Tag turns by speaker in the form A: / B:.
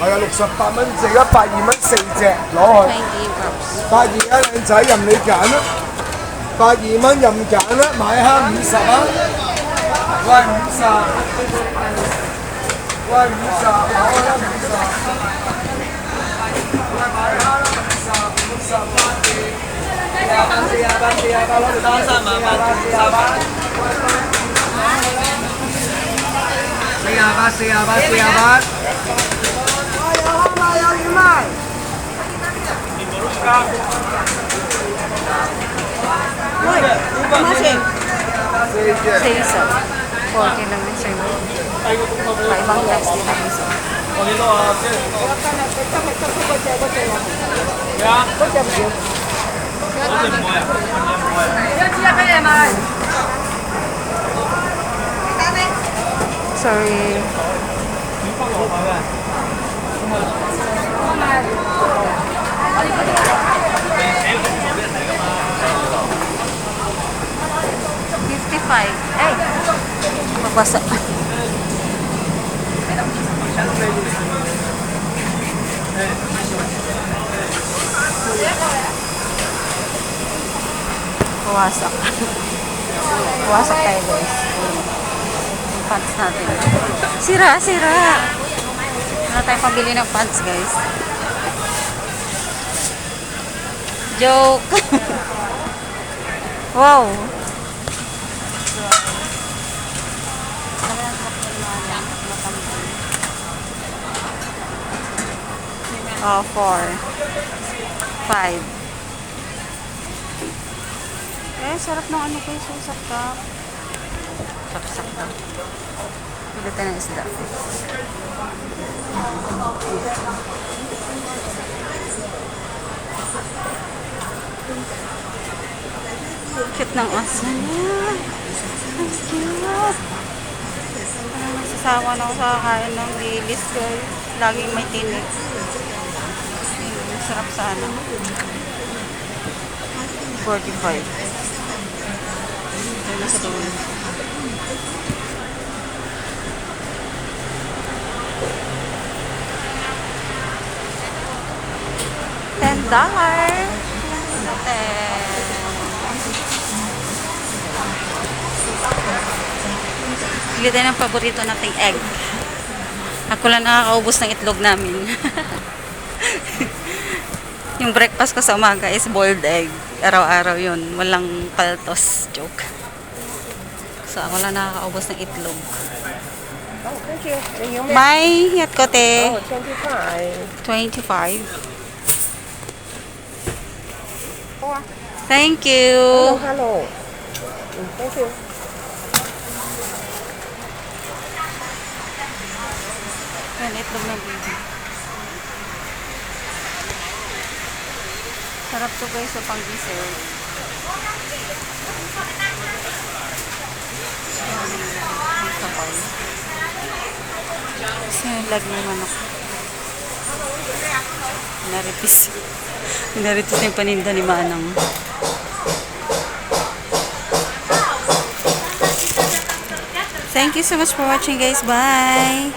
A: 係啊，六十八蚊隻，一百二蚊四隻，攞去。
B: 20 pops.
A: 百二啊，靚仔任你揀啦，八二蚊任揀啦，買蝦五十啊，喂五十，喂五十，攞啦五十，喂買蝦啦五十，五十八二，四廿八四廿八四廿八攞條單三萬八四廿八，四廿八四廿八四廿八。Mai. Noi, come si? Sei so.
B: Porque não me sei. Vai bang test di tadi so. Ya. Sorry. Fifty-five. Mabasa. Puwasak. Puwasak tayo guys. Yung pants natin. Sira, sira. Wala tayong pambili ng pants guys. Joke. wow. Oh, four. Five. Eh, sarap ng ano susap ka. Saksak ka. Pili tayo ng isda. Cute ng aso niya. Ang cute. Parang nasasawa na ako sa kakain ng lilis, guys. Laging may tinik. Masarap sana. 45. Ito na dulo. Ten dollar. Bili tayo ng paborito nating egg. Ako lang nakakaubos ng itlog namin. Yung breakfast ko sa umaga is boiled egg. Araw-araw yun. Walang paltos. Joke. So, ako lang nakakaubos ng itlog.
C: Oh, thank you. Make
B: May hiyat kote.
C: oh, 25.
B: 25.
C: Oh,
B: Thank
C: hello,
B: you.
C: hello. Mm, Thank you.
B: Yan, itlog na baby. Sarap to guys sa pang dessert. Yan, may kapal. Sinilag na manok. Naritis. Naritis na yung paninda ni Manang. Thank you so much for watching guys. Bye!